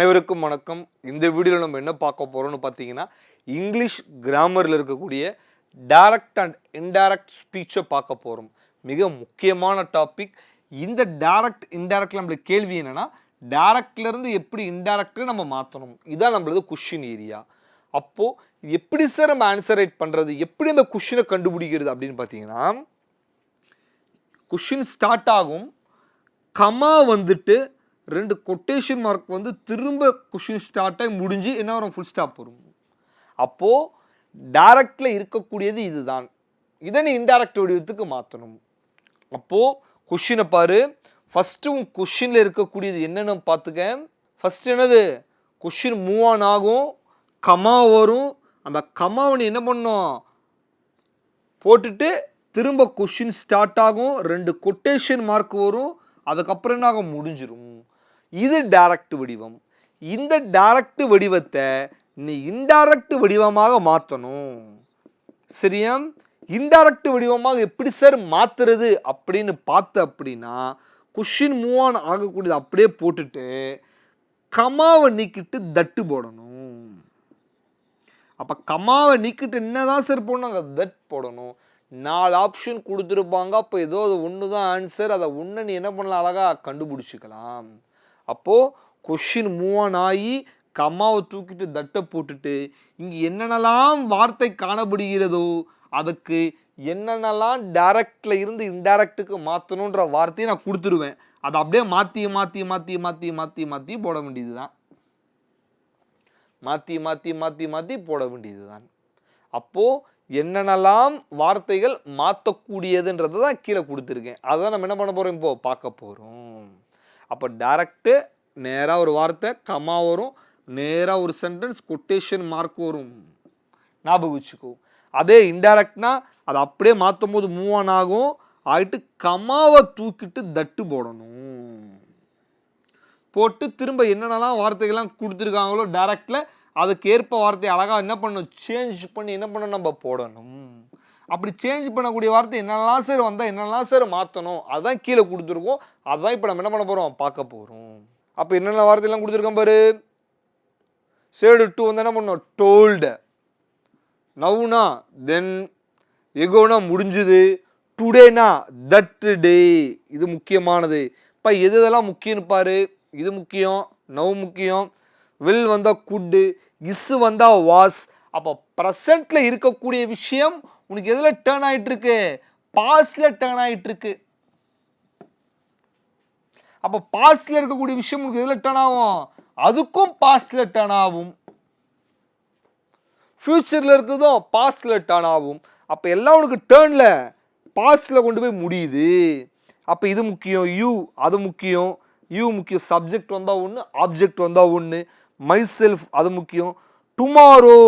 அனைவருக்கும் வணக்கம். இந்த வீடியோவில் நம்ம என்ன பார்க்க போகிறோம்னு பார்த்தீங்கன்னா இங்கிலீஷ் கிராமரில் இருக்கக்கூடிய டைரக்ட் அண்ட் இன்டைரக்ட் ஸ்பீச்சை பார்க்க போகிறோம் மிக முக்கியமான டாபிக் இந்த டைரக்ட் இன்டைரக்டில் நம்மளுக்கு கேள்வி என்னென்னா டைரக்ட்லேருந்து எப்படி இன்டைரக்டில் நம்ம மாற்றணும் இதான் நம்மளது கொஷின் ஏரியா அப்போது எப்படி சார் நம்ம ஆன்சர் ரைட் பண்ணுறது எப்படி அந்த கொஷினை கண்டுபிடிக்கிறது அப்படின்னு பார்த்தீங்கன்னா கொஷின் ஸ்டார்ட் ஆகும் கமா வந்துட்டு ரெண்டு கொட்டேஷன் மார்க் வந்து திரும்ப கொஷின் ஸ்டார்ட் ஆகி முடிஞ்சு என்ன வரும்? ஃபுல் ஸ்டாப் வரும். அப்போது டைரக்டில் இருக்கக்கூடியது இதுதான். இதை நீ இன்டைரக்ட் வடிவத்துக்கு மாற்றணும் அப்போது கொஷினை பாரு. ஃபஸ்ட்டு உன் கொஷினில் இருக்கக்கூடியது என்னென்னு பார்த்துக்க ஃபஸ்ட்டு என்னது? கொஷின் மூவ் ஆன் ஆகும். கமா வரும். அந்த கமாவை நீ என்ன பண்ணும் போட்டுட்டு திரும்ப கொஷின் ஸ்டார்ட் ஆகும். ரெண்டு கொட்டேஷன் மார்க் வரும். அதுக்கப்புறம் என்ன ஆகும் முடிஞ்சிடும் இது டைரக்ட் வடிவம். இந்த டைரக்ட் வடிவத்தை நீ இன்டைரக்ட் வடிவமாக மாற்றணும். சரியா? இன்டைரக்ட் வடிவமாக எப்படி சார் மாற்றுறது அப்படின்னு பார்த்த அப்படின்னா கொஷின் மூவ் ஆன் ஆகக்கூடியது அப்படியே போட்டுட்டு கமாவை நீக்கிட்டு தட்டு போடணும். அப்போ கமாவை நீக்கிட்டு என்னதான் சார் போடணும் தட் போடணும். நாலு ஆப்ஷன் கொடுத்துருப்பாங்க. அப்போ ஏதோ அது ஒன்று தான் ஆன்சர் அதை ஒன்று நீ என்ன பண்ணலாம்? அழகாக கண்டுபிடிச்சிக்கலாம். அப்போது கொஷின் மூவ் ஆகி கம்மாவை தூக்கிட்டு தட்டை போட்டுட்டு இங்கே என்னென்னலாம் வார்த்தை காணப்படுகிறதோ அதுக்கு என்னென்னலாம் டைரக்டில் இருந்து இன்டைரக்டுக்கு மாற்றணுன்ற வார்த்தையை நான் கொடுத்துருவேன். அதை அப்படியே மாற்றி மாற்றி மாற்றி மாற்றி மாற்றி மாற்றி போட வேண்டியது தான் மாற்றி மாற்றி மாற்றி மாற்றி போட வேண்டியது தான் அப்போது என்னென்னலாம் வார்த்தைகள் மாற்றக்கூடியதுன்றது தான் கீழே கொடுத்துருக்கேன். அதை நம்ம என்ன பண்ண போகிறோம் இப்போது பார்க்க போகிறோம் அப்போ டேரக்டு நேராக ஒரு வார்த்தை கமா வரும். நேராக ஒரு சென்டென்ஸ் கொட்டேஷன் மார்க் வரும். ஞாபகம் வச்சுக்கோ. அதே இன்டைரக்ட்னா அதை அப்படியே மாற்றும் போது மூவ் ஆன் ஆகும் ஆகிட்டு கமாவை தூக்கிட்டு தட்டு போடணும். போட்டு திரும்ப என்னென்னலாம் வார்த்தைகள்லாம் கொடுத்துருக்காங்களோ டேரக்டில் அதுக்கு ஏற்ப வார்த்தையை அழகாக என்ன பண்ணணும்? சேஞ்ச் பண்ணி என்ன பண்ணணும்? நம்ம போடணும். அப்படி சேஞ்ச் பண்ணக்கூடிய வார்த்தை என்னெல்லாம் சார் வந்தால் என்னெல்லாம் சார் மாற்றணும் அதான் கீழே கொடுத்துருக்கோம். அதான் இப்போ நம்ம என்ன பண்ண போகிறோம் பார்க்க போகிறோம் அப்போ என்னென்ன வார்த்தையெல்லாம் கொடுத்துருக்கோம் பாரு? சேடு டூ வந்து என்ன பண்ணணும்? டோல்டு நவுனா தென் எகோனா முடிஞ்சுது. டுடேனா தட் டே இது முக்கியமானது. இப்போ எது இதெல்லாம் முக்கியம்னு பாரு? இது முக்கியம் நவ் முக்கியம். வில் வந்தால் குட்டு இஸ் வந்தால் வாஸ் அப்போ ப்ரெசண்ட்டில் இருக்கக்கூடிய விஷயம் உனக்கு எதில் டேர்ன் ஆகிட்டு இருக்கு பாஸ்டில் டேர்ன் ஆகிட்டு இருக்கு அப்போ பாஸ்டில் இருக்கக்கூடிய விஷயம் உனக்கு எதில் டேர்ன் ஆகும்? அதுக்கும் பாஸ்டில் டேர்ன் ஆகும். ஃப்யூச்சரில் இருக்கிறதும் பாஸ்டில் டேர்ன் ஆகும். அப்போ எல்லாம் உனக்கு டேர்னில் பாஸ்டில் கொண்டு போய் முடியுது. அப்போ இது முக்கியம் யூ அது முக்கியம். யூ முக்கியம் சப்ஜெக்ட் வந்தால் ஒன்று ஆப்ஜெக்ட் வந்தால் ஒன்று மை செல்ஃப் அது முக்கியம். டுமாரோ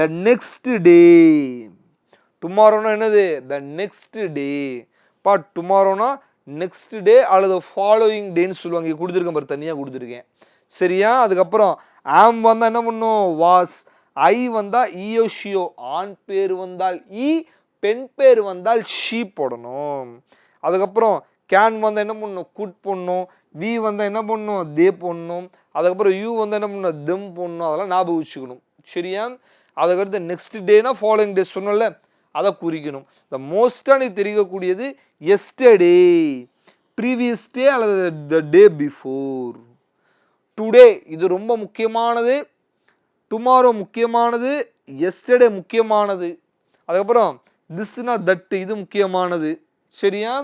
த நெக்ஸ்ட் டே டுமாரோனா என்னது? த நெக்ஸ்ட் டே பா டுமாரோனா நெக்ஸ்ட் டே அல்லது ஃபாலோயிங் டேன்னு சொல்லுவாங்க. இங்கே கொடுத்துருக்கேன் பாரு தனியாக கொடுத்துருக்கேன். சரியா? அதுக்கப்புறம் ஆம் வந்தால் என்ன பண்ணும்? வாஸ் ஐ வந்தால் ஈயோஷியோ ஆண் பேர் வந்தால் ஈ பெண் பேர் வந்தால் ஷீ போடணும். அதுக்கப்புறம் கேன் வந்தால் என்ன பண்ணணும் குட் போடணும். வி வந்தால் என்ன பண்ணணும் தே போடணும். அதுக்கப்புறம் யூ வந்தால் என்ன பண்ணணும் தெம் போடணும். அதெல்லாம் ஞாபகம் வச்சுக்கணும். சரியா? அதுக்கடுத்து நெக்ஸ்ட் டேனா ஃபாலோயிங் டே சொன்னோம்ல அதை குறிக்கணும். இந்த மோஸ்ட்டாக நீ தெரிவிக்கக்கூடியது எஸ்டர்டே ப்ரீவியஸ் டே அல்லது த டே பிஃபோர் டுடே இது ரொம்ப முக்கியமானது. டுமாரோ முக்கியமானது. எஸ்டர்டே முக்கியமானது. அதுக்கப்புறம் திஸ்னா தட்டு இது முக்கியமானது. சரியா?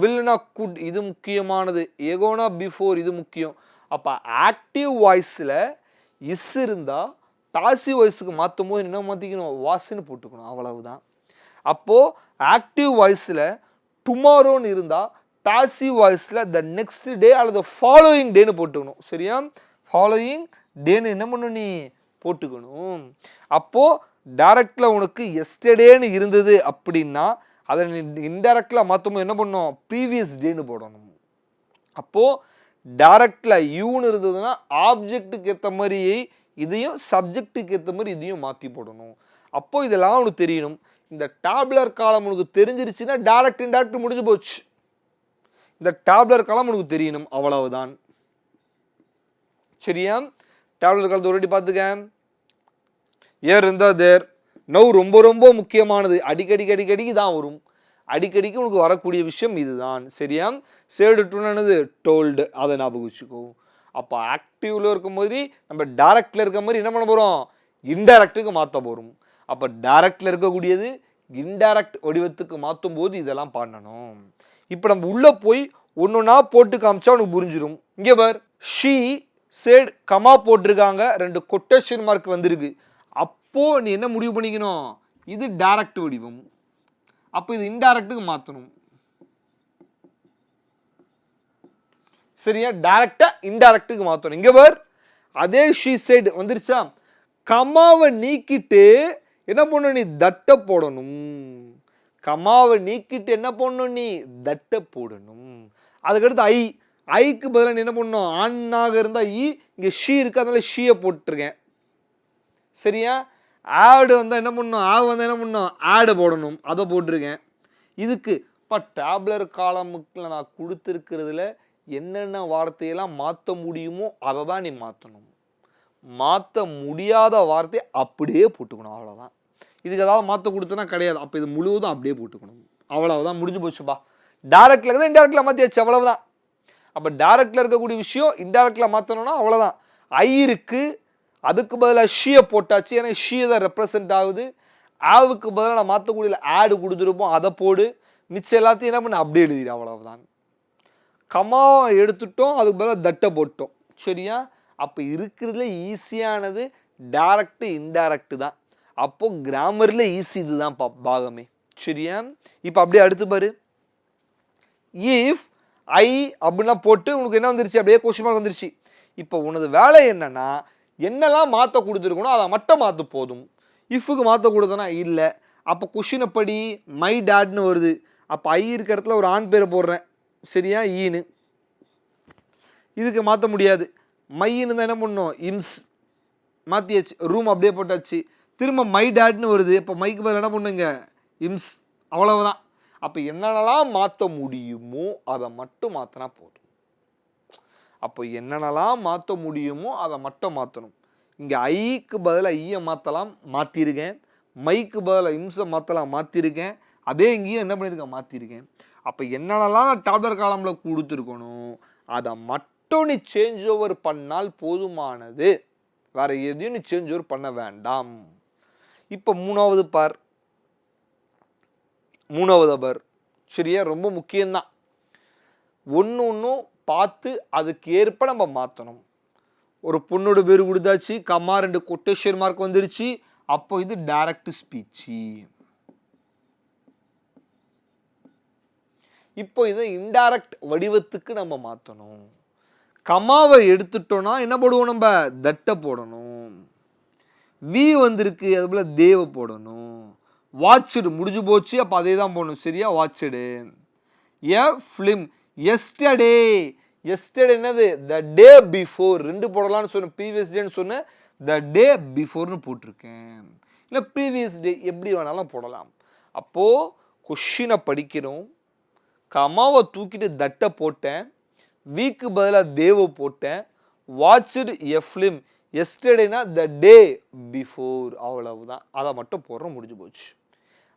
வில்னா குட் இது முக்கியமானது. எகோனா பிஃபோர் இது முக்கியம். அப்போ ஆக்டிவ் வாய்ஸில் இஸ் இருந்தால் பாசிவ் வாய்ஸுக்கு மாற்றும் போது என்ன மாற்றிக்கணும் வாஸ்ன்னு போட்டுக்கணும். அவ்வளவுதான். அப்போது ஆக்டிவ் வாய்ஸில் டுமாரோன்னு இருந்தால் பேசிவ் வாய்ஸில் த நெக்ஸ்ட் டே அல்லது ஃபாலோயிங் டேன்னு போட்டுக்கணும். சரியா? ஃபாலோயிங் டேன்னு என்ன பண்ணணும் நீ? போட்டுக்கணும். அப்போது டைரக்டில் உனக்கு எஸ்டர்டேன்னு இருந்தது அப்படின்னா அதை நீ இன்டெரக்டில் மாற்றும் என்ன பண்ணணும்? ப்ரீவியஸ் டேன்னு போடணும். அப்போது டைரக்டில் யூன்னு இருந்ததுன்னா ஆப்ஜெக்ட்டுக்கு ஏற்ற மாதிரியே இதையும் சப்ஜெக்ட்டுக்கு ஏற்ற மாதிரி இதையும் மாற்றி போடணும். அப்போது இதெல்லாம் உனக்கு தெரியணும். இந்த டேப்லர் காலம் உனக்கு தெரிஞ்சிருச்சுன்னா டேரக்ட் இன்டெரக்ட் முடிஞ்சு போச்சு. இந்த டேப்லர் காலம் உனக்கு தெரியணும் அவ்வளவுதான். சரியா? டேப்லர் காலத்தை ஒரு பார்த்துக்க. ஏர் இருந்தால் தேர் நவ் ரொம்ப ரொம்ப முக்கியமானது. அடிக்கடி அடிக்கடிக்கு தான் வரும். அடிக்கடிக்கு உனக்கு வரக்கூடிய விஷயம் இதுதான். சரியா? சேடு டுனது டோல்டு அதை ஞாபகம் வச்சுக்கோ. அப்போ ஆக்டிவில் இருக்கும் போது நம்ம டேரக்டில் இருக்க மாதிரி என்ன பண்ண போகிறோம் இன்டைரக்டுக்கு மாற்ற போகிறோம் அப்போ டைரக்டில் இருக்கக்கூடியது இன்டைரக்ட் வடிவத்துக்கு மாற்றும் போது இதெல்லாம் பண்ணணும். இப்போ நம்ம உள்ளே போய் ஒன்று ஒன்றா போட்டு காமிச்சா உனக்கு புரிஞ்சிடும் இங்கே பார் ஷீ சேட் கமா போட்டிருக்காங்க. ரெண்டு கொட்டேஷன் மார்க் வந்திருக்கு. அப்போது நீ என்ன முடிவு பண்ணிக்கணும்? இது டைரக்ட் வடிவம். அப்போ இது இன்டைரக்டுக்கு மாற்றணும் சரியா? டைரக்டா இன்டைரக்டுக்கு மாற்றணும் இங்கே பார் அதே ஷீ சைடு வந்துருச்சா? கமாவை நீக்கிட்டு என்ன பண்ணணும் நீ தட்டை போடணும்? கமாவை நீக்கிட்டு என்ன பண்ணணும் நீ தட்டை போடணும்? அதுக்கடுத்து ஐ ஐக்கு பதிலாக நீ என்ன பண்ணணும்? ஆண்ணாக இருந்தால் ஈ இங்கே ஷீ இருக்குது அதனால ஷீயை போட்டிருக்கேன். சரியா? ஆடு வந்தால் என்ன பண்ணணும்? ஆ வந்தால் என்ன பண்ணணும்? ஆடு போடணும். அதை போட்டிருக்கேன். இதுக்கு இப்போ டேப்லர் காலமுக்கில் நான் கொடுத்துருக்கிறதுல என்னென்ன வார்த்தையெல்லாம் மாற்ற முடியுமோ அதை தான் நீ மாற்றணும் மாற்ற முடியாத வார்த்தையை அப்படியே போட்டுக்கணும் அவ்வளோதான் இதுக்கு ஏதாவது மாற்ற கொடுத்தனா கிடையாது. அப்போ இது முழுவதும் அப்படியே போட்டுக்கணும். அவ்வளவுதான் முடிஞ்சு போச்சுப்பா. டேரக்டில் தான் இன்டெரக்டில் மாற்றியாச்சு அவ்வளவுதான். அப்போ டேரக்டில் இருக்கக்கூடிய விஷயம் இன்டெரக்டில் மாற்றணும்னா அவ்வளோதான் ஐ இருக்கு அதுக்கு பதிலாக ஷீயை போட்டாச்சு. ஏன்னா ஷீ தான் ரெப்ரசன்ட் ஆகுது. ஆவுக்கு பதிலாக நான் மாற்றக்கூடிய ஆடு கொடுத்துருப்போம் அதை போடு. மிச்சம் எல்லாத்தையும் என்ன பண்ண? அப்படியே எழுதிடு அவ்வளவுதான். கமாவை எடுத்துட்டோம் அதுக்கு பதிலாக தட்டை போட்டோம். சரியா? அப்போ இருக்கிறதுல ஈஸியானது டேரக்டு இன்டைரக்டு தான். அப்போது கிராமரில் ஈஸி இதுதான் பா பாகமே. சரியா? இப்போ அப்படியே அடுத்து பாரு. இஃப் ஐ அப்படின்லாம் போட்டு உனக்கு என்ன வந்துருச்சு? அப்படியே கொஸ்டின் மார்க் வந்துருச்சு. இப்போ உனது வேலை என்னென்னா என்னெல்லாம் மாற்ற கொடுத்துருக்கணும் அதை மட்டும் மாற்ற போதும். இஃபுக்கு மாற்ற கொடுத்தனா இல்லை. அப்போ கொஷின் படி மை டேட்னு வருது. அப்போ ஐ இருக்கிற இடத்துல ஒரு ஆண் பேரை போடுறேன். சரியா? E ஈனு இதுக்கு மாற்ற முடியாது. மையின்னு தான் என்ன பண்ணோம்? இம்ஸ் மாற்றியாச்சு ரூம் அப்படியே போட்டாச்சு. திரும்ப மை டேட்னு வருது. இப்போ மைக்கு பதில் என்ன பண்ணுங்க? இம்ஸ் அவ்வளவுதான். அப்போ என்னென்னலாம் மாற்ற முடியுமோ அதை மட்டும் மாற்றினா போதும். அப்போ என்னென்னலாம் மாற்ற முடியுமோ அதை மட்டும் மாற்றணும் இங்கே ஐக்கு பதிலாக ஐயை e மாற்றலாம் மாற்றிருக்கேன் மைக்கு பதிலாக இம்சை மாற்றலாம் மாற்றிருக்கேன் அதே இங்கேயும் என்ன பண்ணியிருக்கேன் மாற்றிருக்கேன் அப்போ என்னென்னலாம் டாப்லர் காலமில் கொடுத்துருக்கணும் அதை மட்டும் நீ சேஞ்ச் ஓவர் பண்ணால் போதுமானது? வேற எதையும் நீ சேஞ்ச் ஓவர் பண்ண வேண்டாம். இப்போ மூணாவது பார். மூணாவது பார். சரியா? ரொம்ப முக்கியம்தான். ஒன்று ஒன்றும் பார்த்து அதுக்கு ஏற்ப நம்ம மாற்றணும் ஒரு பொண்ணோட பேர் கொடுத்தாச்சு கம்மா ரெண்டு கொட்டேஷன் மார்க் வந்துருச்சு அப்போ இது டைரக்ட் ஸ்பீச்சு இப்போ இதை இன்டைரக்ட் வடிவத்துக்கு நம்ம மாற்றணும் கமாவை எடுத்துட்டோம்னா என்ன போடுவோம் நம்ம? தட்டை போடணும். வி வந்திருக்கு அது போல் தேவ போடணும். வாட்சடு முடிஞ்சு போச்சு அப்போ அதே தான் போடணும். சரியா? Watched a film yesterday yesterday என்னது? த டே பிஃபோர் ரெண்டு போடலாம்னு சொன்னேன் ப்ரீவியஸ் டேன்னு சொன்னேன் த டே பிஃபோர்னு போட்டிருக்கேன். இல்லை ப்ரீவியஸ் டே எப்படி வேணாலும் போடலாம். அப்போது கொஷினை படிக்கணும் கமாவை தூக்கிட்டு தட்டை போட்டேன். வீக்கு பதிலாக தேவ போட்டேன். வாட்சுடு எ ஃபிலிம் எஸ்டர்டேனா த டே பிஃபோர் அவ்வளவுதான். அதை மட்டும் போடுறோம் முடிஞ்சு போச்சு.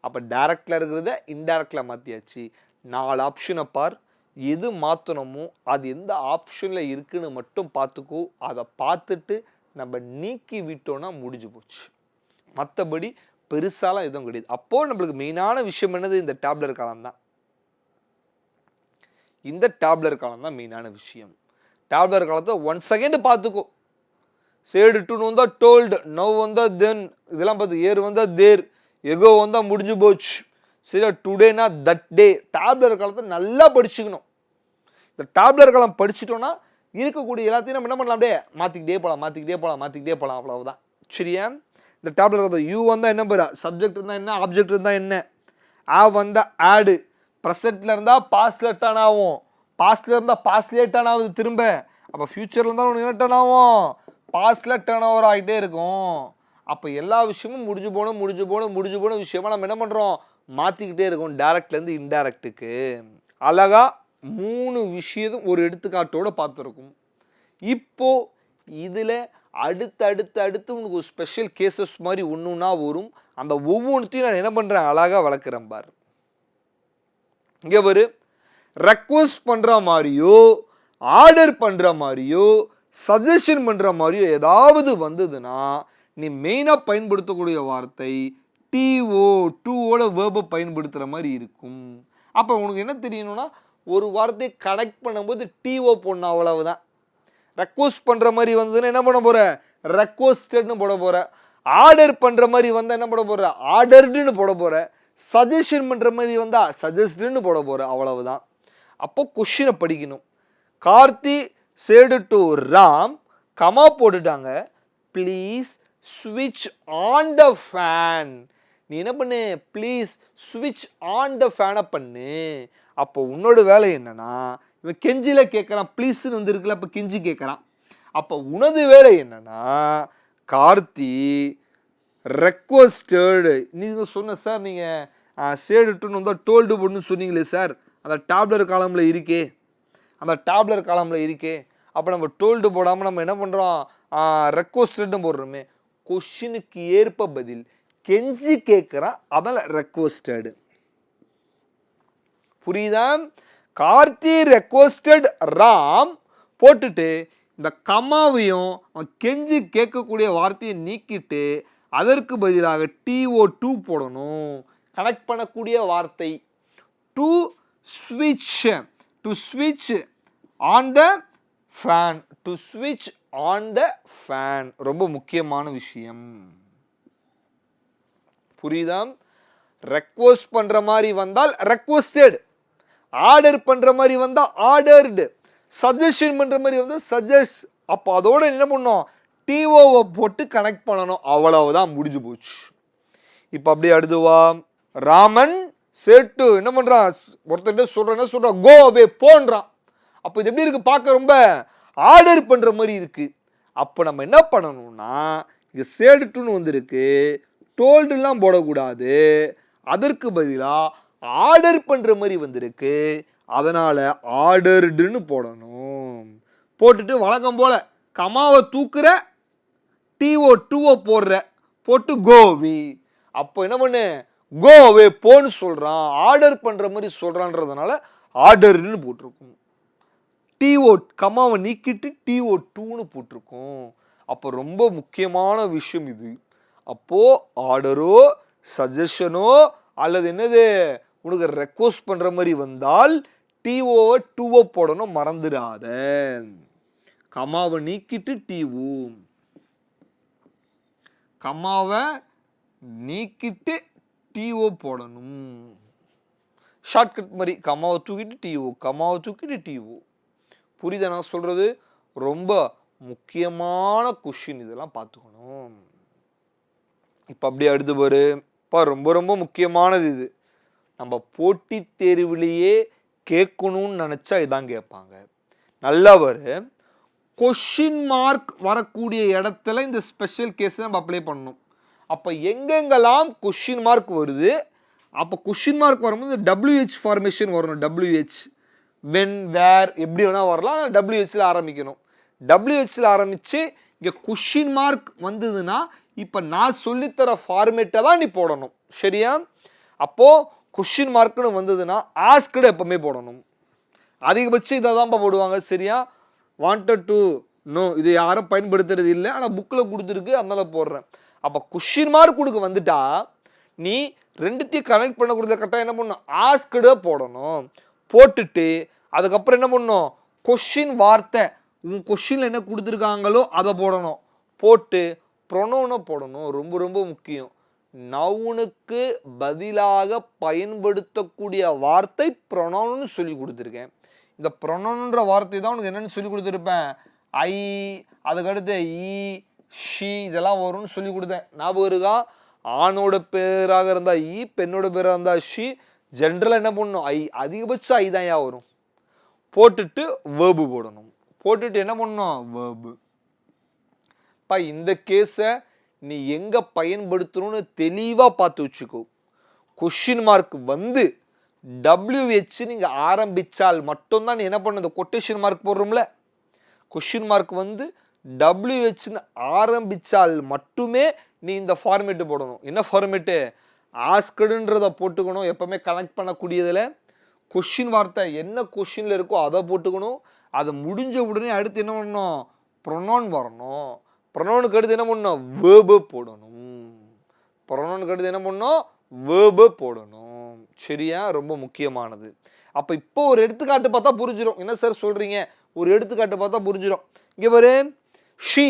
அப்போ டேரக்டில் இருக்கிறத இன்டேரக்டில் மாற்றியாச்சு நாலு ஆப்ஷனை பார். எது மாற்றணுமோ அது எந்த ஆப்ஷனில் இருக்குன்னு மட்டும் பார்த்துக்கோ அதை பார்த்துட்டு நம்ம நீக்கி விட்டோன்னா முடிஞ்சு போச்சு. மற்றபடி பெருசாலாம் எதுவும் கிடையாது. அப்போது நம்மளுக்கு மெயினான விஷயம் என்னது? இந்த டேப்லெட் காலம் தான். இந்த டேப்லர் காலம் தான் மெயினான விஷயம். டேப்லர் காலத்தை ஒன் செகண்ட் பார்த்துக்கோ. சேடு டுன்னு வந்தால் டோல்டு நவ் வந்தால் தென் இதெல்லாம் பார்த்து ஏர் வந்தால் தேர் எகோ வந்தால் முடிஞ்சு போச்சு. சரி டுடேனா தட் டே டேப்லர் காலத்தை நல்லா படிச்சுக்கணும். இந்த டேப்லர் காலம் படிச்சுட்டோன்னா இருக்கக்கூடிய எல்லாத்தையும் நம்ம என்ன பண்ணலாம்? அப்படியே மாற்றிக்கிட்டே போகலாம் மாற்றிக்கிட்டே போகலாம் மாற்றிக்கிட்டே போகலாம் அவ்வளவுதான். சரியா? இந்த டேப்லர் காலத்தை யூ வந்தால் என்ன பேர்? சப்ஜெக்ட் இருந்தால் என்ன? ஆப்ஜெக்ட் இருந்தால் என்ன? ஆ வந்தால் ஆடு ப்ரெசென்ட்டில் இருந்தால் பாஸ்டில் டர்ன் ஆகும். பாஸ்டில் இருந்தால் பாஸ்ட்லேயே டர்ன் ஆகுது திரும்ப. அப்போ ஃப்யூச்சரில் இருந்தால் உனக்கு என்ன டர்ன் ஆகும்? பாஸ்டில் டர்ன் ஓவர் ஆகிட்டே இருக்கும். அப்போ எல்லா விஷயமும் முடிஞ்சு போகணும் முடிஞ்சு போகணும் முடிஞ்சு போகணும் விஷயமா நம்ம என்ன பண்ணுறோம் மாற்றிக்கிட்டே இருக்கோம் டேரக்ட்லேருந்து இன்டேரக்ட்டுக்கு அழகாக மூணு விஷயத்தும் ஒரு எடுத்துக்காட்டோடு பார்த்துருக்கும். இப்போது இதில் அடுத்து அடுத்து அடுத்து உனக்கு ஒரு ஸ்பெஷல் கேசஸ் மாதிரி ஒன்று ஒன்றா வரும். அந்த ஒவ்வொன்றுத்தையும் நான் என்ன பண்ணுறேன் அழகாக வளர்க்குறேன் பாரு. இங்கே ஒரு ரெக்வஸ்ட் பண்ணுற மாதிரியோ ஆர்டர் பண்ணுற மாதிரியோ சஜஷன் பண்ணுற மாதிரியோ ஏதாவது வந்ததுன்னா நீ மெயினாக பயன்படுத்தக்கூடிய வார்த்தை டிஓ டூவோட வேர்பை பயன்படுத்துகிற மாதிரி இருக்கும். அப்போ உனக்கு என்ன தெரியணும்னா ஒரு வார்த்தையை கனெக்ட் பண்ணும்போது டிஓ போடணும் அவ்வளவுதான். ரெக்வஸ்ட் பண்ணுற மாதிரி வந்ததுன்னா என்ன பண்ண போகிற ரெக்வஸ்டட்னு போட போகிற ஆர்டர் பண்ணுற மாதிரி வந்தால் என்ன போட போகிற ஆர்டர்டுன்னு போட போகிற சஜஷன் பண்ணுற மாதிரி வந்தால் சஜஸ்டுன்னு போட போகிற அவ்வளவுதான். அப்போ கொஷினை படிக்கணும். Karthi said to Ram comma போட்டுட்டாங்க. ப்ளீஸ் ஸ்விட்ச் ஆன் த ஃபேன் நீ என்ன பண்ணு? ப்ளீஸ் ஸ்விட்ச் ஆன் த ஃபேனை பண்ணு. அப்போ உன்னோட வேலை என்னன்னா இவன் கெஞ்சியில் கேட்குறான் ப்ளீஸ்னு வந்து இருக்குல்ல அப்போ கெஞ்சி கேட்குறான் அப்போ உனது வேலை என்னன்னா கார்த்தி ரெக்வஸ்டடு நீங்கள் சொன்ன சார் நீங்கள் சேடுட்டுன்னு வந்தால் டோல்டு போடணும்னு சொன்னீங்களே சார். அந்த டேப்லர் காலமில் இருக்கே. அந்த டேப்லர் காலமில் இருக்கே. அப்போ நம்ம டோல்டு போடாமல் நம்ம என்ன பண்ணுறோம் ரெக்வஸ்டட்னு போடுறோமே. கொஷினுக்கு ஏற்ப பதில். கெஞ்சி கேட்குறான் அதில் ரெக்வஸ்டடு புரியுதா? கார்த்தி ரெக்வஸ்டட் ராம் போட்டுட்டு இந்த கமாவையும் அவன் கெஞ்சி கேட்கக்கூடிய வார்த்தையை நீக்கிட்டு அதற்கு பதிலாக டிஓ டூ போடணும். கனெக்ட் பண்ணக்கூடிய வார்த்தை. டு ஸ்விட்ச் டு ஸ்விட்ச் ஆன் த ஃபேன் டு ஸ்விட்ச் ஆன் த ஃபேன் ரொம்ப முக்கியமான விஷயம். புரியுதா? ரெக்வஸ்ட் பண்ணுற மாதிரி வந்தால் ரெக்வஸ்டட் ஆர்டர் பண்ணுற மாதிரி வந்தால் ஆர்டர்டு சஜஷன் பண்ணுற மாதிரி வந்தால் சஜஸ்ட் அப்போ அதோட என்ன பண்ணோம்? டிஓவை போட்டு கனெக்ட் பண்ணணும். அவ்வளவுதான் முடிஞ்சு போச்சு. இப்போ அப்படியே அடுத்துவா ராமன் சேட்டு. என்ன பண்ணுறான் ஒருத்தர்கிட்ட சொல்கிறேன் என்ன சொல்கிறான் கோ அவே போன்றான். அப்போ இது எப்படி இருக்குது பார்க்க ரொம்ப ஆர்டர் பண்ணுற மாதிரி இருக்குது அப்போ நம்ம என்ன பண்ணணும்னா இங்கே சேடுட்டுன்னு வந்திருக்கு. டோல்டுலாம் போடக்கூடாது. அதற்கு பதிலாக ஆர்டர் பண்ணுற மாதிரி வந்திருக்கு. அதனால் ஆர்டர்டுன்னு போடணும். போட்டுட்டு வழக்கம் போல் கமாவை தூக்குற டிஓ டூவை போடுற போட்டு கோவி. அப்போ என்ன பண்ணு? கோவே போன்னு சொல்கிறான் ஆர்டர் பண்ணுற மாதிரி சொல்கிறான்றதுனால ஆர்டர்னு போட்டிருக்கும். டிஓ கமாவை நீக்கிட்டு டிஓ டூன்னு போட்டிருக்கோம். அப்போ ரொம்ப முக்கியமான விஷயம் இது. அப்போது ஆர்டரோ சஜஷனோ அல்லது என்னது? உனக்கு ரெக்வஸ்ட் பண்ணுற மாதிரி வந்தால் டிஓவை டூவை போடணும் மறந்துடாத. கமாவை நீக்கிட்டு டிஓ கமாவை நீக்கிட்டு டிஓ போடணும். ஷார்ட்கட் மாதிரி கமாவை தூக்கிட்டு டிஓ கமாவை தூக்கிட்டு டிஓ புரியுதா நான் சொல்கிறது ரொம்ப முக்கியமான கொஷின் இதெல்லாம் பார்த்துக்கணும். இப்போ அப்படியே அடுத்து பாரு. இப்போ ரொம்ப ரொம்ப முக்கியமானது இது. நம்ம போட்டித் தேர்விலேயே கேட்கணும்னு நினச்சா இதான் கேட்பாங்க. நல்லா வரும் கொஷின் மார்க் வரக்கூடிய இடத்துல இந்த ஸ்பெஷல் கேஸ் நம்ம அப்ளை பண்ணணும். அப்போ எங்கெங்கெல்லாம் கொஷின் மார்க் வருது? அப்போ கொஷின் மார்க் வரும்போது டபிள்யூஹெச் ஃபார்மேஷன் வரணும். டபிள்யூஹெச் வென் வேர் எப்படி வேணால் வரலாம். ஆனால் டபிள்யூஹெச்சில் ஆரம்பிக்கணும். டபிள்யூஹெச்சில் ஆரம்பித்து இங்கே கொஷின் மார்க் வந்ததுன்னா இப்போ நான் சொல்லித்தர ஃபார்மேட்டை தான் நீ போடணும். சரியா? அப்போது கொஷின் மார்க்னு வந்ததுன்னா ஆஸ்கடு எப்போவுமே போடணும். அதிகபட்சம் இதை தான்ப்பா போடுவாங்க. சரியா? வாண்டட் டு நோ இது யாரும் பயன்படுத்துறது இல்லை ஆனால் புக்கில் கொடுத்துருக்கு அதனால போடுறேன். அப்போ கொஷின் மார்க் கொடுக்க வந்துட்டா நீ ரெண்டுத்தையும் கனெக்ட் பண்ணக்கூடிய கரெக்டாக என்ன பண்ணணும் ஆஸ்கடு போடணும். போட்டுட்டு அதுக்கப்புறம் என்ன பண்ணணும் கொஷின் வார்த்தை. உன் கொஷினில் என்ன கொடுத்துருக்காங்களோ அதை போடணும். போட்டு ப்ரொனோனை போடணும். ரொம்ப ரொம்ப முக்கியம். நவுனுக்கு பதிலாக பயன்படுத்தக்கூடிய வார்த்தை ப்ரொனோன்னு சொல்லி கொடுத்துருக்கேன். இந்த ப்ரொனோன்ற வார்த்தை தான் உனக்கு என்னென்னு சொல்லி கொடுத்துருப்பேன். ஐ அதுக்கடுத்து ஈ ஷி இதெல்லாம் வரும்னு சொல்லி கொடுத்தேன். ஞாபகம் இருக்கா? ஆணோட பேராக இருந்தால் ஈ பெண்ணோட பேராக இருந்தால் ஷி. ஜென்ரலாக என்ன பண்ணணும்? ஐ அதிகபட்சம் ஐ தான் வரும். போட்டுட்டு வேர்பு போடணும். போட்டுட்டு என்ன பண்ணணும்? வேர்பு இப்போ இந்த கேஸை நீ எங்கே பயன்படுத்தணும்னு தெளிவாக பார்த்து வச்சுக்கோ. கொஷின் மார்க் வந்து டபிள்யூஹெச் நீங்கள் ஆரம்பித்தால் மட்டும்தான் நீ என்ன பண்ணுது கொட்டேஷன் மார்க் போடுறோம்ல? கொஷின் மார்க் வந்து டபிள்யூஹெச்னு ஆரம்பிச்சால் மட்டுமே நீ இந்த ஃபார்மேட்டு போடணும். என்ன ஃபார்மேட்டு ஆஸ்கடுன்றதை போட்டுக்கணும். எப்போவுமே கனெக்ட் பண்ணக்கூடியதில் கொஷின் வார்த்தை என்ன கொஷினில் இருக்கோ அதை போட்டுக்கணும். அதை முடிஞ்ச உடனே அடுத்து என்ன பண்ணணும்? ப்ரொனோன் வரணும். ப்ரொனோனுக்கு அடுத்து என்ன பண்ணணும்? வேர்பு போடணும். ப்ரொனோனுக்கு அடுத்து என்ன பண்ணணும்? வேர்பு போடணும். சரியா ரொம்ப முக்கியமானது. அப்போ இப்போ ஒரு எடுத்துக்காட்டு பார்த்தா புரிஞ்சிடும் என்ன சார் சொல்கிறீங்க ஒரு எடுத்துக்காட்டு பார்த்தா புரிஞ்சிடும் இங்கே பாரு ஷி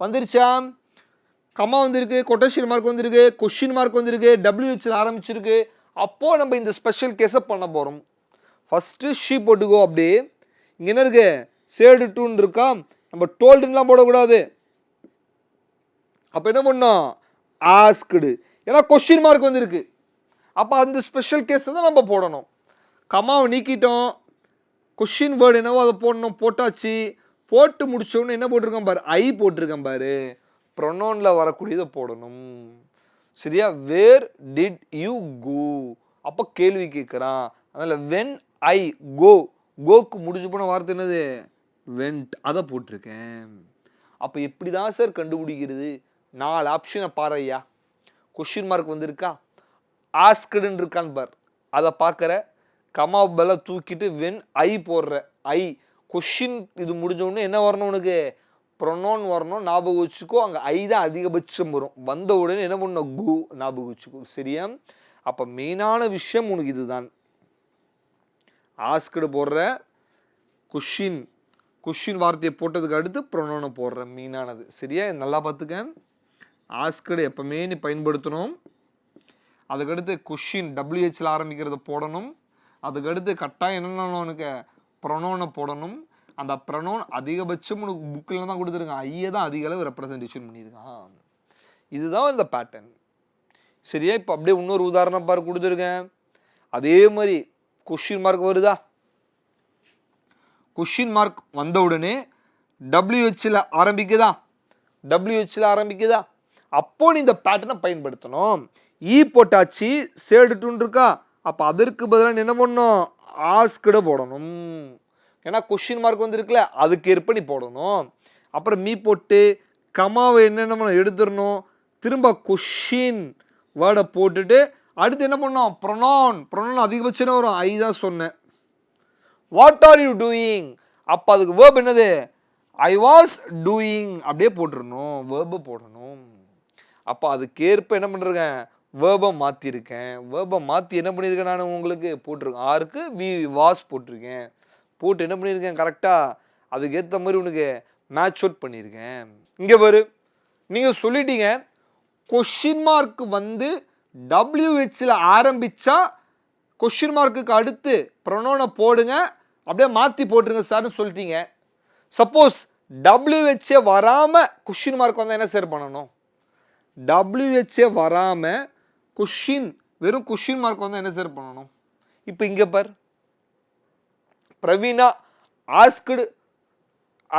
வந்துருச்சா? கம்மா வந்திருக்கு கொட்டேஷன் மார்க் வந்திருக்கு கொஷின் மார்க் வந்திருக்கு டபிள்யூஹெச்சில் ஆரம்பிச்சிருக்கு. அப்போது நம்ம இந்த ஸ்பெஷல் கேஸை பண்ண போகிறோம் ஃபஸ்ட்டு ஷீ போட்டுக்கோ அப்படியே. இங்கே என்ன இருக்கு? சேடு டூன்னு இருக்கா? நம்ம டோல்டுலாம் போடக்கூடாது. அப்போ என்ன பண்ணோம்? ஆஸ்குடு ஏன்னா கொஷின் மார்க் வந்திருக்கு. அப்போ அந்த ஸ்பெஷல் கேஸை தான் நம்ம போடணும். கமாவை நீக்கிட்டோம். கொஷின் வேர்டு என்னவோ அதை போடணும் போட்டாச்சு. போட்டு முடிச்சோன்னு என்ன போட்டிருக்கேன் பாரு? ஐ போட்டிருக்கேன் பாரு. ப்ரொனோனில் வரக்கூடியதை போடணும். சரியா? வேர் டிட் யூ கோ அப்போ கேள்வி கேட்குறான் அதில் வென் ஐ கோ கோக்கு முடிஞ்சு போன வார்த்தை என்னது? வென்ட் அதை போட்டிருக்கேன். அப்போ எப்படி தான் சார் கண்டுபிடிக்கிறது? நாலு ஆப்ஷனை பாரு ஐயா. கொஷின் மார்க் வந்திருக்கா? ஆஸ்கடுன்னு இருக்கான் பார். அதை பார்க்குற கமா தூக்கிட்டு வென் ஐ போடுற ஐ. கொஷின் இது முடிஞ்சோடனே என்ன வரணும் உனக்கு? ப்ரொனோன் வரணும் ஞாபகம் வச்சுக்கோ அங்கே ஐ தான் அதிகபட்சம் வரும். வந்த உடனே என்ன பண்ணணும்? கு ஞாபகம் வச்சுக்கோ. சரியா? அப்போ மெயினான விஷயம் உனக்கு இதுதான். ஆஸ்கடு போடுற கொஷின் கொஷின் வார்த்தையை போட்டதுக்கு அடுத்து ப்ரொனோனை போடுற மெயினானது. சரியா? நல்லா பார்த்துக்க. ஆஸ்கடு எப்பவுமே நீ பயன்படுத்தணும். அதுக்கடுத்து கொஷின் டபிள்யூஹெச்சில் ஆரம்பிக்கிறத போடணும். அதுக்கடுத்து கட்டாயம் என்னென்ன உனக்கு? ப்ரொனோனை போடணும். அந்த ப்ரொனோன் அதிகபட்சம் உனக்கு புக்கில் தான் கொடுத்துருக்கான். ஐயே தான் அதிக அளவு ரெப்ரசன்டேஷன் பண்ணியிருக்கான். இதுதான் இந்த பேட்டர்ன் சரியா? இப்போ அப்படியே இன்னொரு உதாரணம் பாரு கொடுத்துருக்கேன். அதே மாதிரி கொஷின் மார்க் வருதா? கொஷின் மார்க் வந்த உடனே டபிள்யூஹெச்சில் ஆரம்பிக்குதா? டபிள்யூஹெச்சில் ஆரம்பிக்குதா? அப்போ நீ இந்த பேட்டர்னை பயன்படுத்தணும். ஈ போட்டாச்சு சேடு டூன் இருக்கா அப்போ அதற்கு பதிலாக என்ன பண்ணணும்? ஆஸ்கிட போடணும். ஏன்னா கொஷின் மார்க் வந்துருக்குல்ல அதுக்கு ஏற்ப நீ போடணும். அப்புறம் மீ போட்டு கமாவை என்னென்ன பண்ணணும்? எடுத்துடணும். திரும்ப கொஷின் வேர்டை போட்டுட்டு அடுத்து என்ன பண்ணோம் ப்ரொனோன் ப்ரொனோன் அதிகபட்சம் வரும். ஐ தான் சொன்னேன். வாட் ஆர் யூ டூயிங் அப்போ அதுக்கு வேர்ப் என்னது? ஐ வாஸ் டூயிங் அப்படியே போட்டுருணும் வேர்பு போடணும். அப்போ அதுக்கேற்ப என்ன பண்ணுறேன் வேர்பை மாற்றிருக்கேன் வேர்பை மாற்றி என்ன பண்ணியிருக்கேன் நான் உங்களுக்கு? போட்டிருக்கேன். ஆருக்கு வி வாஸ் போட்டிருக்கேன். போட்டு என்ன பண்ணியிருக்கேன்? கரெக்டாக அதுக்கேற்ற மாதிரி உனக்கு மேட்ச் அவுட் பண்ணியிருக்கேன். இங்கே பாரு. நீங்கள் சொல்லிட்டீங்க. கொஷின் மார்க் வந்து டபிள்யூஹெச்சில் ஆரம்பித்தா கொஷின் மார்க்குக்கு அடுத்து ப்ரொனோனை போடுங்க. அப்படியே மாற்றி போட்டுருங்க சார்னு சொல்லிட்டீங்க. சப்போஸ் டபிள்யூஹெச்ஏ வராமல் கொஷின் மார்க் வந்தால் என்ன சார் பண்ணணும்? டபிள்யூஹெச்ஏ வராமல் கொஷின் வெறும் கொஷின் மார்க் வந்தால் என்ன சார் பண்ணணும்? இப்போ இங்கே பார். Praveena asked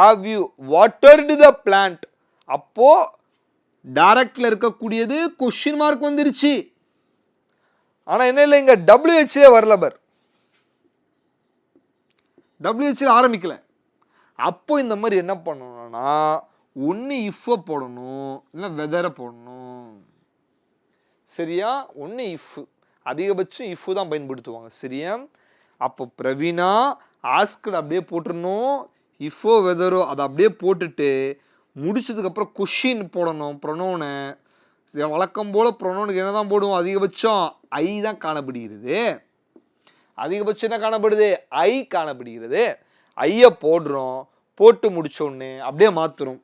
have you watered the plant அப்போது டைரக்ட்ல இருக்கக்கூடியது கொஷின் மார்க் வந்துருச்சு. ஆனால் என்ன இல்லை இங்கே டபிள்யூஹெச்ஏ வரல பர். டபிள்யூஹெச்ஏ ஆரம்பிக்கல. அப்போ இந்த மாதிரி என்ன பண்ணணும்னா ஒன்று இஃப்பை போடணும் இல்லை வெதரை போடணும். சரியா ஒன்று இஃப் அதிகபட்சம் இஃப் தான் பயன்படுத்துவாங்க. சரியா அப்போ பிரவீனா ஆஸ்கட் அப்படியே போட்டுடணும் இஃபோ வெதரோ அதை அப்படியே போட்டுட்டு முடிச்சதுக்கப்புறம் கொஷின் போடணும் ப்ரொனோனை வழக்கம் போல் ப்ரொனோனுக்கு என்ன தான் போடுவோம்? அதிகபட்சம் ஐ தான் காணப்படுகிறது. அதிகபட்சம் என்ன காணப்படுது? ஐ காணப்படுகிறது. ஐயை போடுறோம். போட்டு முடிச்சோடனே அப்படியே மாற்றுறோம்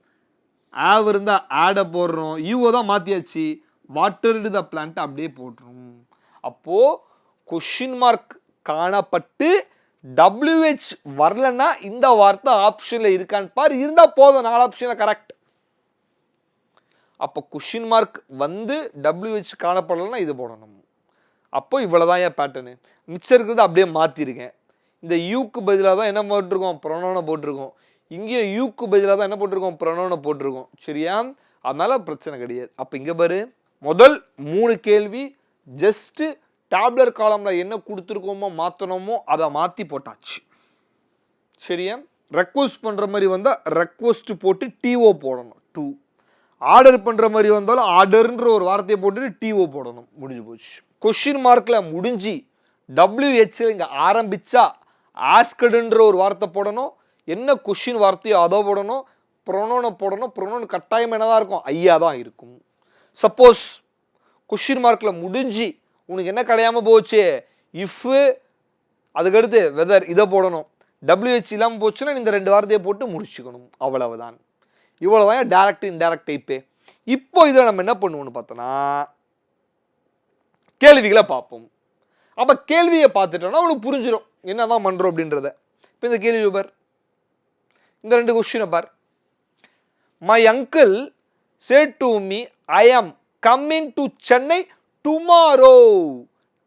ஆவ் இருந்தால் ஆடை போடுறோம். யூஓ தான் மாற்றியாச்சு வாட்டர் த பிளான்ட்டை அப்படியே போட்டுரும். அப்போது கொஷின் மார்க் காணப்பட்டு டபிள்யூஹெச் வரலன்னா இந்த வார்த்தை ஆப்ஷனில் இருக்கான்னு பார் இருந்தால் போதும் நாலு ஆப்ஷனில் கரெக்ட் அப்போ கொஷின் மார்க் வந்து டபிள்யூஹெச் காணப்படலைன்னா இது போடணும். அப்போ இவ்வளோதான் என் பேட்டர்னு மிச்சம் இருக்கிறது அப்படியே மாற்றிருக்கேன் இந்த யூக்கு பதிலாக தான் என்ன போட்டிருக்கோம்? ப்ரொனோனை போட்டிருக்கோம். இங்கேயும் யூக்கு பதிலாக தான் என்ன போட்டிருக்கோம்? ப்ரொனோனை போட்டிருக்கோம். சரியா? அதனால் பிரச்சனை கிடையாது. அப்போ இங்கே பாரு. முதல் மூணு கேள்வி ஜஸ்ட்டு டேப்லர் காலமில் என்ன கொடுத்துருக்கோமோ மாற்றணுமோ அதை மாற்றி போட்டாச்சு. சரியா? ரெக்வஸ்ட் பண்ணுற மாதிரி வந்தால் ரெக்வஸ்ட் போட்டு டிஓ போடணும். டூ ஆர்டர் பண்ணுற மாதிரி வந்தாலும் ஆர்டர்ன்ற ஒரு வார்த்தையை போட்டுட்டு டிஓ போடணும். முடிஞ்சு போச்சு. கொஷின் மார்க்கில் முடிஞ்சு டபிள்யூஹெச்சில் இங்கே ஆரம்பித்தா ஆஸ்கடுன்ற ஒரு வார்த்தை போடணும். என்ன கொஷின் வார்த்தையோ அதை போடணும். ப்ரொனோனை போடணும். ப்ரொனோன் கட்டாயம் என்னதான் இருக்கும்? ஐயா தான் இருக்கும். சப்போஸ் கொஷின் மார்க்கில் முடிஞ்சு உனக்கு என்ன கிடையாமல் போச்சு? இஃப்பு அதுக்கடுத்து வெதர் இதை போடணும். டபிள்யூஹெச் இல்லாமல் போச்சுன்னா இந்த ரெண்டு வார்த்தையை போட்டு முடிச்சுக்கணும். அவ்வளவுதான். இவ்வளோதான் டேரக்ட் இன்டேரக்ட் டைப்பு இப்போ இதில் நம்ம என்ன பண்ணுவோம்னு பார்த்தோன்னா கேள்விகளை பார்ப்போம். அப்போ கேள்வியை பார்த்துட்டோம்னா உனக்கு புரிஞ்சிடும் என்னதான் பண்ணுறோம் அப்படின்றத. இப்போ இந்த கேள்வி பார். இந்த ரெண்டு கொஸ்டினை பார். My uncle say to me I am coming to Chennai tomorrow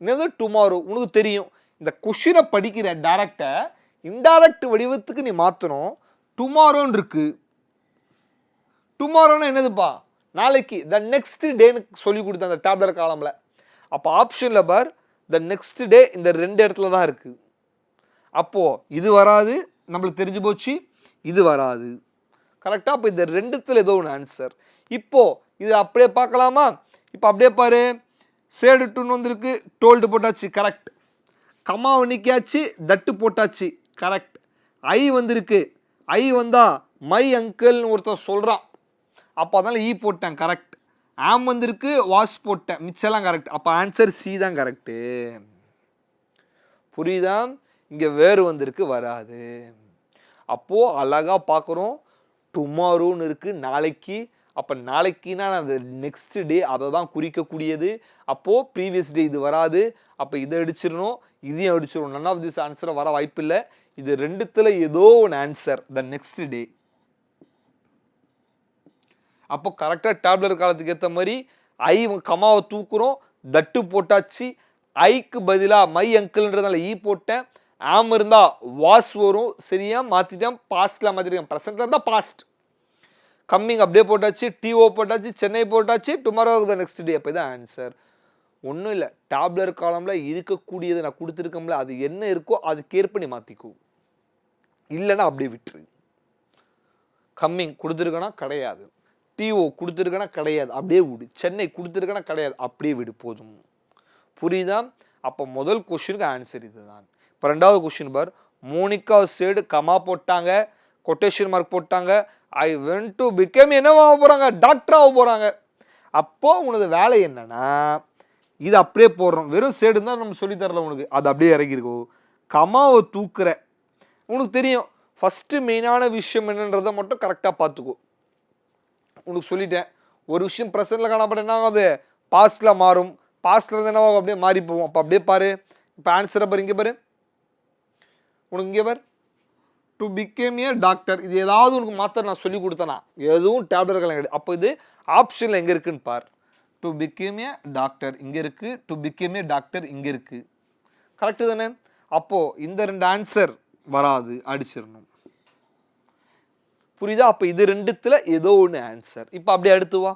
என்னது டுமாரோ உனக்கு தெரியும். இந்த கொஷினை படிக்கிற டேரக்டை இன்டைரக்ட் வடிவத்துக்கு நீ மாற்றணும் டுமாரோன்னு இருக்கு. டுமாரோன்னா என்னதுப்பா? நாளைக்கு த நெக்ஸ்ட் டேன்னு சொல்லி கொடுத்த அந்த டேப்லெட் காலமில் அப்போ ஆப்ஷனில் பார் த நெக்ஸ்ட் டே இந்த ரெண்டு இடத்துல தான் இருக்குது அப்போது இது வராது. நம்மளுக்கு தெரிஞ்சு போச்சு. இது வராது. கரெக்டாக அப்போ இந்த ரெண்டுத்தில் ஏதோ ஒன்று ஆன்சர் இப்போது இது அப்படியே பார்க்கலாமா? இப்போ அப்படியே பாரு. சேடு டூன்னு வந்திருக்கு. டோல்டு போட்டாச்சு கரெக்ட் கமாவை நிற்காச்சு தட்டு போட்டாச்சு கரெக்ட் ஐ வந்திருக்கு. ஐ வந்தால் மை அங்கிள்னு ஒருத்தர் சொல்கிறான் அப்போ அதனால் ஈ e போட்டேன் கரெக்ட் ஆம் வந்திருக்கு வாஷ் போட்டேன். மிச்சம்லாம் கரெக்ட் அப்போ ஆன்சர் சி தான் கரெக்டு புரியுதா? இங்கே வேறு வந்திருக்கு வராது. அப்போது அழகாக பார்க்குறோம். டுமாரோன்னு இருக்குது நாளைக்கு அப்போ நாளைக்குனா அந்த நெக்ஸ்ட் டே அதை தான் குறிக்கக்கூடியது. அப்போது ப்ரீவியஸ் டே இது வராது. அப்போ இதை அடிச்சிடணும் இதையும் அடிச்சிடணும். நன் ஆஃப் திஸ் ஆன்சரை வர வாய்ப்பில்லை. இது ரெண்டுத்தில் ஏதோ ஒன்று ஆன்சர் த நெக்ஸ்ட் டே அப்போ கரெக்டாக டேப்லெட் காலத்துக்கு ஏற்ற மாதிரி ஐ கமாவை தூக்குறோம் தட்டு போட்டாச்சு ஐக்கு பதிலாக மை அங்கிள்ன்றதால ஈ e போட்டேன் ஆம் இருந்தால் வாஸ் வரும் சரியாக மாற்றிட்டேன் பாஸ்டில் மாற்றிருக்கேன் ப்ரெசென்ட்டில் இருந்தால் பாஸ்ட் கம்மிங் அப்படியே போட்டாச்சு டிஓ போட்டாச்சு சென்னை போட்டாச்சு டுமாரோ த நெக்ஸ்ட் டே அப்போ தான் ஆன்சர் ஒன்றும் இல்லை. டேப்லர் காலமில் இருக்கக்கூடியது நான் கொடுத்துருக்கோம்ல அது என்ன இருக்கோ அதுக்கேற்ப நீ மாற்றிக்கோ இல்லைன்னா அப்படியே விட்டுரு. கம்மிங் கொடுத்துருக்கனா கிடையாது. டிஓ கொடுத்துருக்கனா கிடையாது. அப்படியே விடு. சென்னை கொடுத்துருக்கனா கிடையாது. அப்படியே விடு போதும். புரியுதா? அப்போ முதல் கொஷினுக்கு ஆன்சர் இதுதான். இப்போ ரெண்டாவது கொஷின் பார். மோனிகா சைடு கமா போட்டாங்க கொட்டேஷன் மார்க் போட்டாங்க ஐ வென்ட் டு பிகம் என்னவாக போகிறாங்க டாக்டராக போகிறாங்க அப்போது உனது வேலை என்னென்னா இது அப்படியே போடுறோம். வெறும் சேடு தான் நம்ம சொல்லித்தரல உனக்கு. அது அப்படியே இறங்கியிருக்கோ கமாவை தூக்குற. உனக்கு தெரியும். ஃபஸ்ட்டு மெயினான விஷயம் என்னன்றதை மட்டும் கரெக்டாக பார்த்துக்கோ. உனக்கு சொல்லிட்டேன். ஒரு விஷயம் ப்ரெசென்ட்டில் காணப்பட என்ன ஆகாது? பாஸ்டில் மாறும். பாஸ்டில் இருந்து என்ன ஆகும்? அப்படியே மாறி போகும் அப்போ அப்படியே பாரு. இப்போ ஆன்சரை பாரு. இங்கே பாரு. உனக்கு இங்கே பாரு. டு பிகேம் ஏ டாக்டர் இது ஏதாவது உனக்கு மாத்திரை நான் சொல்லி கொடுத்தேனா? எதுவும் டேப்லெட்கள் கிடையாது. அப்போ இது ஆப்ஷனில் எங்கே இருக்குன்னு பார். டு பிகேம் ஏ டாக்டர் இங்கே இருக்குது டு பிகேம் ஏ டாக்டர் இங்கே இருக்குது கரெக்டு தானே? அப்போது இந்த ரெண்டு ஆன்சர் வராது. அடிச்சிடணும். புரியுதா? அப்போ இது ரெண்டுத்தில் ஏதோ ஒன்று ஆன்சர் இப்போ அப்படியே அடுத்து வா.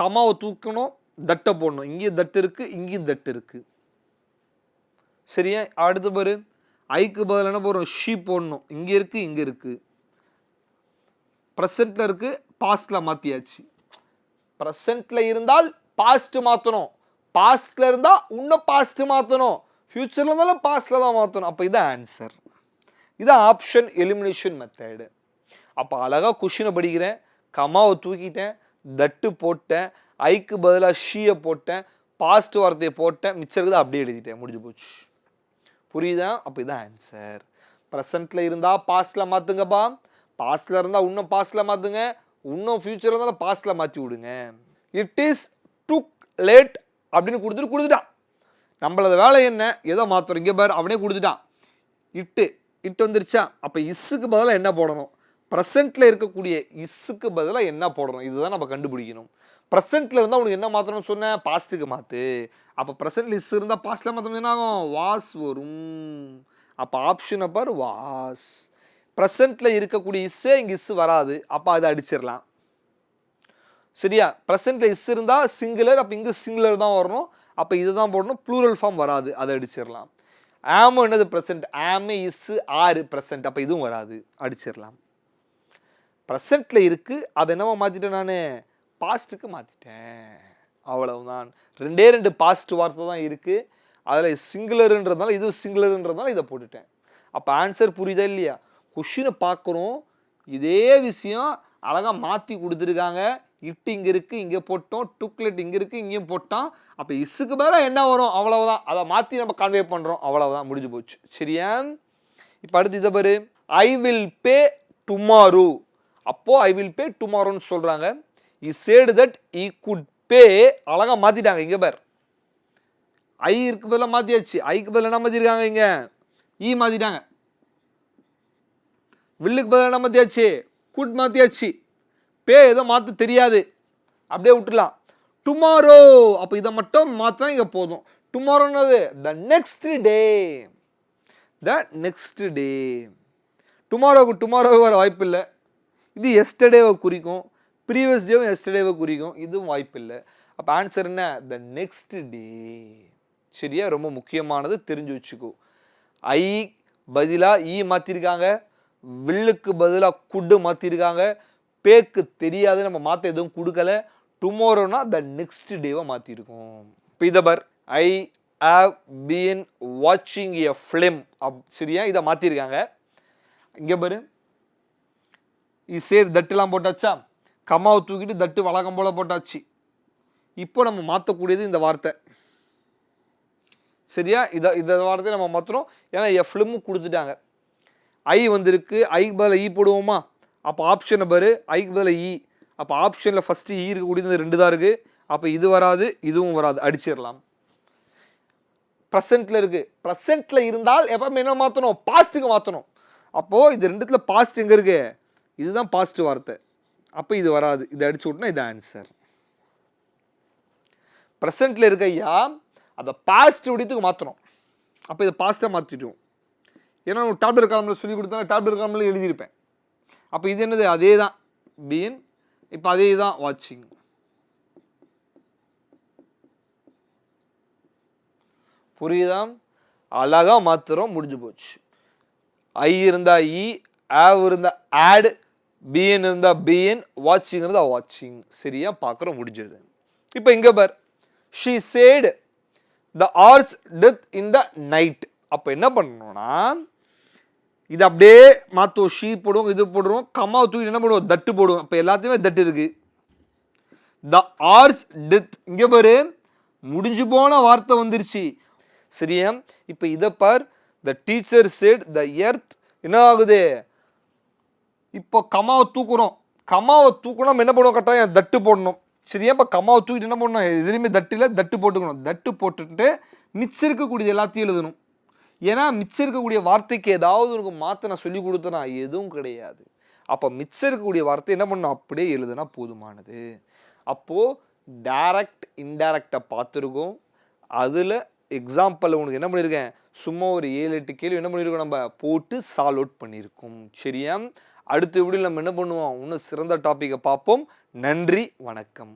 கமாவை தூக்கணும் தட்டை போடணும். இங்கேயும் தட்டு இருக்குது இங்கேயும் தட்டு இருக்குது சரியா? அடுத்து பாரு. ஐக்கு பதில் என்ன போகிறோம் ஷீ போடணும். இங்கே இருக்குது இங்கே இருக்குது ப்ரெசண்ட்டில் இருக்குது பாஸ்டில் மாற்றியாச்சு ப்ரெசண்ட்டில் இருந்தால் பாஸ்ட் மாற்றணும் பாஸ்டில் இருந்தால் இன்னும் பாஸ்ட் மாற்றணும் ஃப்யூச்சரில் இருந்தாலும் பாஸ்டில் தான் மாற்றணும் அப்போ இதான் ஆன்சர் இதான் ஆப்ஷன் எலிமினேஷன் மெத்தடு அப்போ அழகாக கொஷினை படிக்கிறேன். கமாவை தூக்கிட்டேன். தட்டு போட்டேன். ஐக்கு பதிலாக ஷீயை போட்டேன். பாஸ்ட் வார்த்தையை போட்டேன். மிச்சம் இருக்குது அப்படியே எழுதிட்டேன். முடிஞ்சு போச்சு. புரியுதா? அப்போ இதான் ஆன்சர் ப்ரெசண்ட்டில் இருந்தால் பாஸ்ட்டில் மாற்றுங்கப்பா பாஸ்ட்டில் இருந்தால் இன்னும் பாஸ்ட்டில் மாற்றுங்க இன்னும் ஃப்யூச்சர் இருந்தாலும் பாஸ்ட்டில் மாற்றி விடுங்க. இட் இஸ் டுக் லேட் அப்படின்னு கொடுத்துட்டு கொடுத்துட்டான். நம்மளது வேலை என்ன? எதை மாற்றுறோம் இங்கே பாரு அவனே கொடுத்துட்டான். இட்டு இட்டு வந்துருச்சா? அப்போ இஸ்ஸுக்கு பதிலாக என்ன போடணும்? ப்ரெசண்ட்டில் இருக்கக்கூடிய இஸ்ஸுக்கு பதிலாக என்ன போடணும்? இதுதான் நம்ம கண்டுபிடிக்கணும். ப்ரெசண்ட்டில் இருந்தால் உனக்கு என்ன மாற்றணும்னு சொன்னேன் பாஸ்ட்டுக்கு மாற்று அப்போ ப்ரெசன்ட் இஸ் இருந்தால் பாஸ்டில் மாற்ற என்ன ஆகும்? வாஸ் வரும். அப்போ ஆப்ஷனை பார் வாஸ் ப்ரெசென்ட்டில் இருக்கக்கூடிய இஸ்ஸே இங்கே இஸ் வராது. அப்போ அதை அடிச்சிடலாம். சரியா? ப்ரெசென்ட்டில் இஸ் இருந்தால் சிங்குலர் அப்போ இங்கே சிங்குலர் தான் வரணும். அப்போ இதை தான் போடணும். ப்ளூரல் ஃபார்ம் வராது. அதை அடிச்சிடலாம். ஆம் என்னது present am is are present அப்போ இதுவும் வராது. அடிச்சிடலாம். ப்ரெசண்ட்டில் இருக்குது அதை என்னவோ மாற்றிட்டேன் நான். பாஸ்ட்டுக்கு மாற்றிட்டேன் அவ்வளவுதான். ரெண்டே ரெண்டு பாசிட்டிவ் வார்த்தை தான் இருக்குது அதில் சிங்குலருன்றதுனால இது சிங்குலருன்றதுனால இதை போட்டுட்டேன். அப்போ ஆன்சர் புரியுதா இல்லையா? கொஷினை பார்க்குறோம். இதே விஷயம் அழகாக மாற்றி கொடுத்துருக்காங்க. இட்டு இங்கே இருக்குது இங்கே போட்டோம். டூக்லெட் இங்கே இருக்குது இங்கேயும் போட்டோம் அப்போ இசுக்கு பதிலாக என்ன வரும்? அவ்வளவுதான். அதை மாற்றி நம்ம கன்வே பண்ணுறோம் அவ்வளவுதான். முடிஞ்சு போச்சு. சரியா? இப்போ அடுத்து இதை பாரு. ஐ வில் பே டுமாரோ அப்போது ஐ வில் பே டுமாரோன்னு சொல்கிறாங்க இ சேடு தட் ஈ குட் பே அழகாக மாற்றிட்டாங்க இங்கே பேர். ஐ இருக்கு பதிலாக மாற்றியாச்சு ஐக்கு பதிலாக என்ன மாற்றிருக்காங்க இங்கே? ஈ e மாற்றிட்டாங்க வில்லுக்கு பதிலாக என்ன மாற்றியாச்சு குட் மாற்றியாச்சு பே எதுவும் மாற்ற தெரியாது. அப்படியே விட்டுலாம் டுமாரோ அப்போ இதை மட்டும் மாற்றினா இங்கே போதும். டுமாரோன்னது the next day the next day டுமாரோவுக்கு tomorrow வர வாய்ப்பு இல்லை. இது எஸ்டர்டேவை குறிக்கும். ப்ரீவியஸ் டேவும் எஸ்டர்டேவை குறிக்கும். இதுவும் வாய்ப்பு இல்லை அப்போ ஆன்சர் என்ன? த நெக்ஸ்ட் டே சரியா? ரொம்ப முக்கியமானது தெரிஞ்சு வச்சுக்கோ. ஐ பதிலாக ஈ e மாற்றிருக்காங்க வில்லுக்கு பதிலாக குட்டு மாற்றிருக்காங்க பேக்கு தெரியாது. நம்ம மாற்ற எதுவும் கொடுக்கல. டுமாரோனா த நெக்ஸ்ட் டேவை மாற்றிருக்கோம் இப்போ இதை பர். ஐ ஹாவ் பீன் வாட்சிங் எ ஃபிலிம் அப் சரியா? இதை மாற்றிருக்காங்க இங்கே பாரு. சேர் தட்டுலாம் போட்டாச்சா? கம்மாவை தூக்கிட்டு தட்டு வழக்கம் போல் போட்டாச்சு. இப்போ நம்ம மாற்றக்கூடியது இந்த வார்த்தை. சரியா? இதை இந்த வார்த்தையை நம்ம மாற்றுறோம் ஏன்னா என் ஃபிலிமும் கொடுத்துட்டாங்க. ஐ வந்திருக்கு. ஐக்கு பதில் ஈ e போடுவோமா? அப்போ ஆப்ஷனை பாரு. ஐக்கு பதில் ஈ e. அப்போ ஆப்ஷனில் ஃபஸ்ட்டு ஈ e இருக்கக்கூடியது ரெண்டு தான் இருக்குது அப்போ இது வராது இதுவும் வராது. அடிச்சிடலாம். ப்ரெசண்ட்டில் இருக்குது ப்ரெசண்ட்டில் இருந்தால் எப்போ என்ன மாற்றணும் பாஸ்ட்டுக்கு மாற்றணும் அப்போது இது ரெண்டுத்தில் பாஸ்ட் எங்கே இருக்குது இதுதான் பாஸ்ட் வார்த்தை. அப்போ இது வராது. இதை அடிச்சு விட்னா இது ஆன்சர் ப்ரெசண்ட்டில் இருக்க ஐயா அதை பாஸ்ட் விடத்துக்கு மாற்றணும் அப்போ இதை பாஸ்ட்டாக மாற்றிட்டுவோம் ஏன்னா நம்ம டாப்லெட் காலமில் சொல்லி கொடுத்தா டாப்லெட் காலமில் எழுதியிருப்பேன். அப்போ இது என்னது? அதே தான் பீன் இப்போ அதே தான் வாட்சிங் புரியுதா அழகாக மாத்திரம் முடிஞ்சு போச்சு. ஐ இருந்தால் இ ஆவ் இருந்தா e, ஆடு பிஎன் இருந்தா பிஎன் வாட்சிங் இருந்தால் வாட்சிங் சரியாக பார்க்குறோம் முடிஞ்சிடுது இப்போ இங்கே பார். She said the ours death in the night அப்போ என்ன பண்ணணும்னா இது அப்படியே மாற்றுவோம் ஷீ போடுவோம் இது போடுவோம் கம்மாவை தூக்கி என்ன பண்ணுவோம் தட்டு போடுவோம். அப்போ எல்லாத்தையுமே தட்டு இருக்குது த ஆர்ஸ் டெத் இங்கே பாரு முடிஞ்சு போன வார்த்தை வந்துருச்சு. சரியா? இப்போ இதை பார். The teacher set the earth என்ன ஆகுது? இப்போ கமாவை தூக்குறோம் கமாவை தூக்கணும் நம்ம என்ன பண்ணுவோம் கட்டாயம் தட்டு போடணும். சரியா இப்போ கமாவை தூக்கிட்டு என்ன பண்ணணும் எதுலேயுமே தட்டில் தட்டு போட்டுக்கணும். தட்டு போட்டுட்டு மிச்சம் இருக்கக்கூடியது எல்லாத்தையும் எழுதணும். ஏன்னா மிச்சம் இருக்கக்கூடிய வார்த்தைக்கு ஏதாவது உனக்கு மாற்ற நான் சொல்லி கொடுத்தனா எதுவும் கிடையாது. அப்போ மிச்சம் இருக்கக்கூடிய வார்த்தை என்ன பண்ணணும்? அப்படியே எழுதுனா போதுமானது. அப்போது டேரக்ட் இன்டைரக்டை பார்த்துருக்கோம். அதில் எக்ஸாம்பிள் உனக்கு என்ன பண்ணியிருக்கேன் சும்மா ஒரு ஏழு எட்டு கேள்வி என்ன பண்ணியிருக்கோம் நம்ம? போட்டு சால்வ் அவுட் பண்ணியிருக்கோம் சரியா? அடுத்த வீடியோ நம்ம என்ன பண்ணுவோம்? இன்னும் சிறந்த டாப்பிக்கை பார்ப்போம். நன்றி வணக்கம்.